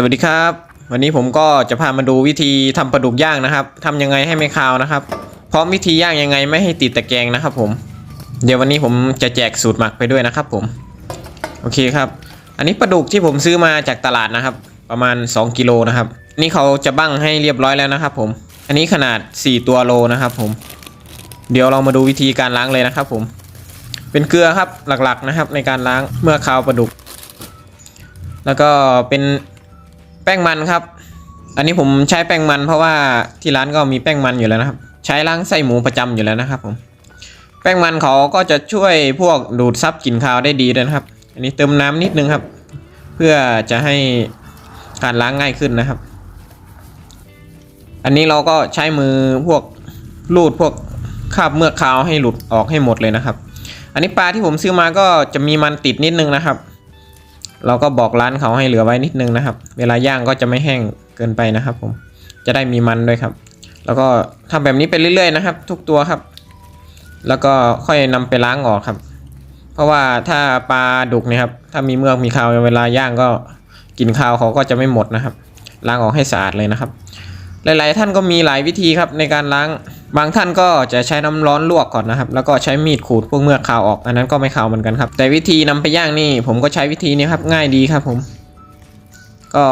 สวัสดีครับ วันนี้ผมก็จะพามาดูวิธีทำปลาดุกย่างนะครับทำยังไงให้ไม่คาวนะครับ พร้อมวิธีย่างยังไงไม่ให้ติดตะแกรงนะครับ ผม เดี๋ยววันนี้ผมจะแจกสูตรหมักไปด้วยนะครับ ผม โอเคครับ อันนี้ปลาดุกที่ผมซื้อมาจากตลาดนะครับ ประมาณ 2กิโลนะครับ นี่เขาจะบั้งให้เรียบร้อยแล้วนะครับ ผม อันนี้ขนาด 4 ตัวโลนะครับ ผม เดี๋ยวเรามาดูวิธีการล้างเลยนะครับ ผม เป็นเกลือครับหลักๆนะครับ ในการล้างเมื่อคาวปลาดุก แล้วก็เป็น ป้งมันครับ อันนี้ผมใช้แป้งมันเพราะว่าที่ร้านก็มีแป้งมันอยู่แล้วนะครับ ใช้ล้างไส้หมูประจำอยู่แล้วนะครับผมแป้งมันเขาก็จะช่วยพวกดูดซับกลิ่นคาวได้ดีด้วยนะครับ อันนี้เติมน้ำนิดนึงครับ เพื่อจะให้การล้างง่ายขึ้นนะครับ อันนี้เราก็ใช้มือพวกลูดพวกคราบเมือกคาวให้หลุดออกให้หมดเลยนะครับ อันนี้ปลาที่ผมซื้อมาก็จะมีมันติดนิดนึงนะครับ เราก็บอกร้านเขาให้เหลือไว้นิดนึงนะครับ เวลาย่างก็จะไม่แห้งเกินไปนะครับ ผม จะได้มีมันด้วยครับ แล้วก็ทำแบบนี้ไปเรื่อยๆนะครับ ทุกตัวครับ แล้วก็ค่อยนำไปล้างออกครับ เพราะว่าถ้าปลาดุกเนี่ยครับ ถ้ามีเมือกมีคาวเวลาย่างก็กินคาวเขาก็จะไม่หมดนะครับ ล้างออกให้สะอาดเลยนะครับ หลาย ๆ ท่านก็มีหลายวิธีครับในการล้าง บางท่านก็จะใช้น้ำร้อนลวกก่อนนะครับ แล้วก็ใช้มีดขูดพวกเมือกคาวออก อันนั้นก็ไม่คาวเหมือนกันครับ แต่วิธีนำไปย่างนี่ผมก็ใช้วิธีนี้ครับ ง่ายดีครับผม ก็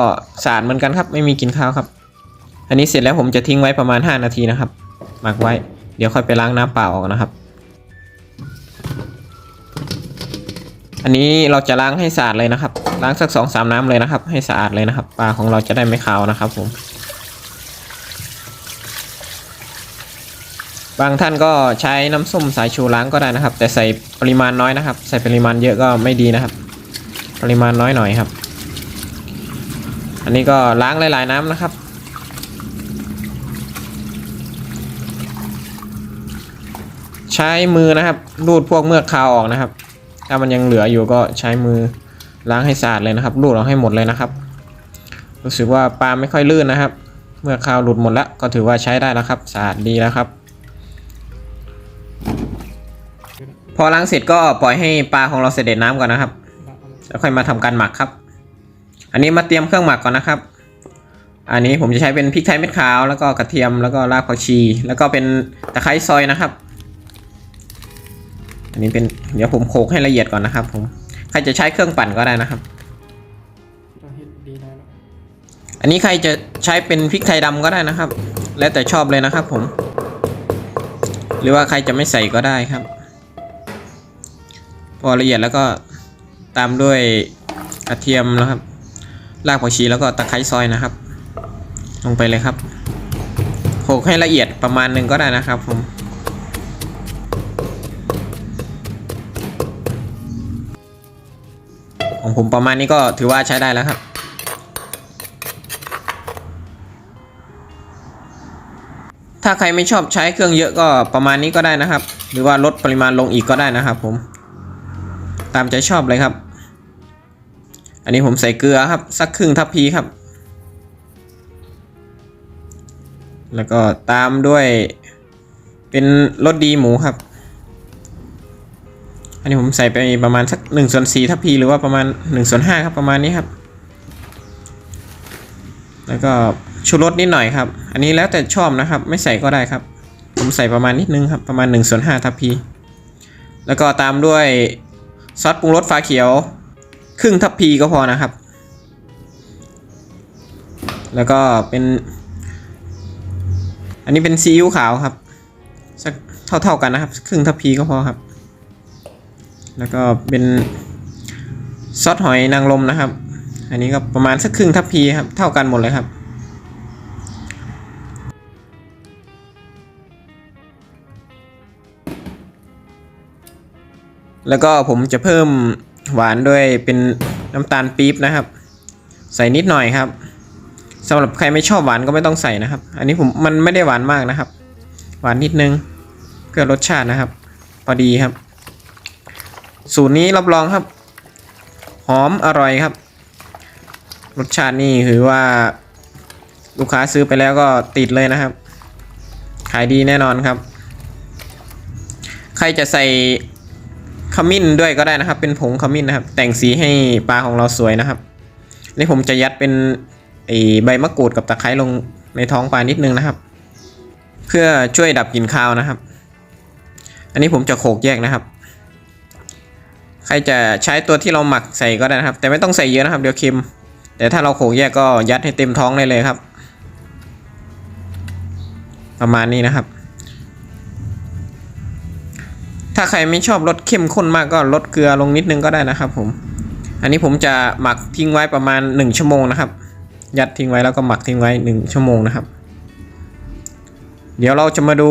สะอาดเหมือนกันครับ ไม่มีกินคาวครับ อันนี้เสร็จแล้วผมจะทิ้งไว้ประมาณ 5 นาทีนะครับ หมักไว้ เดี๋ยวค่อยไปล้างน้ำเปล่าออกนะครับ อันนี้เราจะล้างให้สะอาดเลยนะครับ ล้างสักสองสามน้ำเลยนะครับ ให้สะอาดเลยนะครับ ปลาของเราจะได้ไม่คาวนะครับผม บางท่านก็ใช้น้ำส้มสายชูล้างก็ได้นะครับ แต่ใส่ปริมาณน้อยนะครับ ใส่ปริมาณเยอะก็ไม่ดีนะครับ ปริมาณน้อยหน่อยครับ อันนี้ก็ล้างหลาย ๆ น้ำนะครับ ใช้มือนะครับรูดพวกเมือกคาวออกนะครับ ถ้ามันยังเหลืออยู่ก็ใช้มือล้างให้สะอาดเลยนะครับรูดออกให้หมดเลยนะครับ รู้สึกว่าปลาไม่ค่อยลื่นนะครับ เมื่อคาวหลุดหมดแล้วก็ถือว่าใช้ได้แล้วครับสะอาดดีแล้วครับ พอล้างเสร็จก็ปล่อยให้ปลาของเราเสด็จน้ำก่อนนะครับ แล้วค่อยมาทำการหมักครับ อันนี้มาเตรียมเครื่องหมักก่อนนะครับ อันนี้ผมจะใช้เป็นพริกไทยเม็ดขาว แล้วก็กระเทียม แล้วก็รากผักชี แล้วก็เป็นตะไคร้ซอยนะครับ อันนี้เป็นเดี๋ยวผมโขลกให้ละเอียดก่อนนะครับ ผม ใครจะใช้เครื่องปั่นก็ได้นะครับ อันนี้ใครจะใช้เป็นพริกไทยดำก็ได้นะครับ แล้วแต่ชอบเลยนะครับ ผม หรือว่าใครจะไม่ใส่ก็ได้ครับ อละเอียดแล้วก็ตามด้วยกระเทียมนะครับ รากผักชีแล้วก็ตะไคร้ซอยนะครับ ลงไปเลยครับโขกให้ละเอียดประมาณหนึ่งก็ได้นะครับผมของผมประมาณนี้ก็ถือว่าใช้ได้แล้วครับ ถ้าใครไม่ชอบใช้เครื่องเยอะก็ประมาณนี้ก็ได้นะครับ หรือว่าลดปริมาณลงอีกก็ได้นะครับผม ตามใจชอบเลยครับ อันนี้ผมใส่เกลือครับ สักครึ่งทัพพีครับ แล้วก็ตามด้วยเป็นรสดีหมูครับ อันนี้ผมใส่ไปประมาณสักหนึ่งส่วนสี่ทัพพีหรือว่าประมาณหนึ่งส่วนห้าครับประมาณนี้ครับ แล้วก็ชูรสนิดหน่อยครับ อันนี้แล้วแต่ชอบนะครับ ไม่ใส่ก็ได้ครับ ผมใส่ประมาณนิดนึงครับ ประมาณ1ส่วน5ทัพพี แล้วก็ตามด้วย ซอสปรุงรสฟ้าเขียว ครึ่งทัพพีก็พอนะครับ แล้วก็เป็น อันนี้เป็นซีอิ๊วขาวครับ สักเท่าๆกันนะครับ ครึ่งทัพพีก็พอครับ แล้วก็เป็นซอสหอยนางรมนะครับ อันนี้ก็ประมาณสักครึ่งทัพพีครับ เท่ากันหมดเลยครับ แล้วก็ผมจะเพิ่มหวานด้วยเป็นน้ำตาลปี๊บนะครับ ใส่นิดหน่อยครับสำหรับใครไม่ชอบหวานก็ไม่ต้องใส่นะครับ อันนี้ผมมันไม่ได้หวานมากนะครับ หวานนิดนึงเพื่อรสชาตินะครับ พอดีครับ สูตรนี้รับรองครับ หอมอร่อยครับ รสชาตินี่คือว่า ลูกค้าซื้อไปแล้วก็ติดเลยนะครับ ขายดีแน่นอนครับ ใครจะใส่ ขมิ้นด้วยก็ได้นะครับ เป็นผงขมิ้นนะครับ แต่งสีให้ปลาของเราสวยนะครับนี่ผมจะยัดเป็นไอใบมะกรูดกับตะไคร้ลงในท้องปลานิดนึงนะครับ เพื่อช่วยดับกลิ่นคาวนะครับ อันนี้ผมจะโขกแยกนะครับ ใครจะใช้ตัวที่เราหมักใส่ก็ได้นะครับ แต่ไม่ต้องใส่เยอะนะครับ เดี๋ยวเค็ม แต่ถ้าเราโขกแยกก็ยัดให้เต็มท้องได้เลยครับ ประมาณนี้นะครับ ถ้าใครไม่ชอบรสเข้มข้นมากก็ลดเกลือลงนิดนึงก็ได้นะครับผม อันนี้ผมจะหมักทิ้งไว้ประมาณ 1 ชั่วโมงนะครับ ยัดทิ้งไว้แล้วก็หมักทิ้งไว้ 1 ชั่วโมงนะครับ เดี๋ยวเราจะมาดู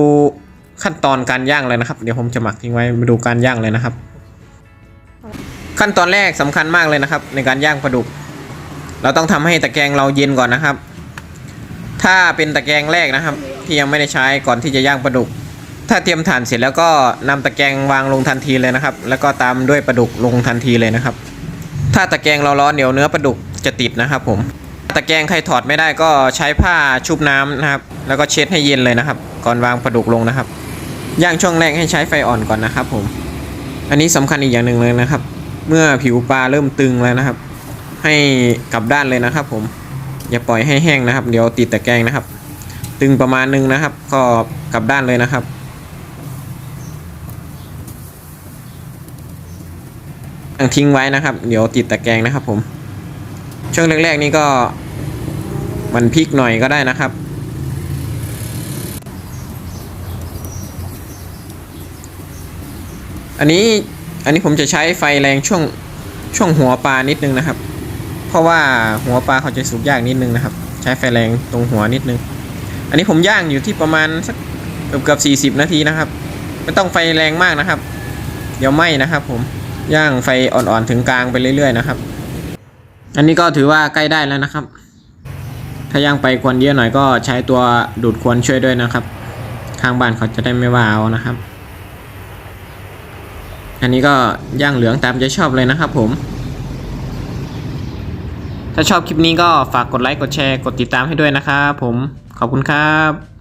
ขั้นตอนการย่างเลยนะครับ เดี๋ยวผมจะหมักทิ้งไว้มาดูการย่างเลยนะครับ ขั้นตอนแรกสำคัญมากเลยนะครับ ในการย่างปลาดุก เราต้องทำให้ตะแกรงเราเย็นก่อนนะครับ ถ้าเป็นตะแกรงแรกนะครับ ที่ยังไม่ได้ใช้ก่อนที่จะย่างปลาดุก ถ้าเตรียมถ่านเสร็จแล้วก็นำตะแกรงวางลงทันทีเลยนะครับ แล้วก็ตามด้วยปลาดุกลงทันทีเลยนะครับ ถ้าตะแกรงเราร้อนเดี๋ยวเนื้อปลาดุกจะติดนะครับ ผมตะแกรงใครถอดไม่ได้ก็ใช้ผ้าชุบน้ำนะครับ แล้วก็เช็ดให้เย็นเลยนะครับ ก่อนวางปลาดุกลงนะครับย่างช่วงแรกให้ใช้ไฟอ่อนก่อนนะครับ ผม อันนี้สำคัญอีกอย่างหนึ่งเลยนะครับ เมื่อผิวปลาเริ่มตึงแล้วนะครับ ให้กลับด้านเลยนะครับ ผม อย่าปล่อยให้แห้งนะครับ เดี๋ยวติดตะแกรงนะครับ ตึงประมาณนึงนะครับ ก็กลับด้านเลยนะครับ ตั้ง ทิ้งไว้นะครับ เดี๋ยวติดตะแกรงนะครับ ผม ช่วงแรกๆนี่ก็มันพลิกหน่อยก็ได้นะครับ อันนี้อันนี้ผมจะใช้ไฟแรงช่วงช่วงหัวปลานิดนึงนะครับ เพราะว่าหัวปลาเขาจะสุกยากนิดนึงนะครับ ใช้ไฟแรงตรงหัวนิดนึง อันนี้ผมย่างอยู่ที่ประมาณสักเกือบเกือบสี่สิบนาทีนะครับ ไม่ต้องไฟแรงมากนะครับ เดี๋ยวไหม้นะครับผม ย่างไฟอ่อนๆถึงกลางไปเรื่อยๆนะครับ อันนี้ก็ถือว่าใกล้ได้แล้วนะครับ ถ้าย่างไปควันเยอะหน่อยก็ใช้ตัวดูดควันช่วยด้วยนะครับ ข้างบ้านเขาจะได้ไม่ว่าเอานะครับ อันนี้ก็ย่างเหลืองตามใจชอบเลยนะครับ ผม ถ้าชอบคลิปนี้ก็ฝากกดไลค์กดแชร์กดติดตามให้ด้วยนะครับผมขอบคุณครับ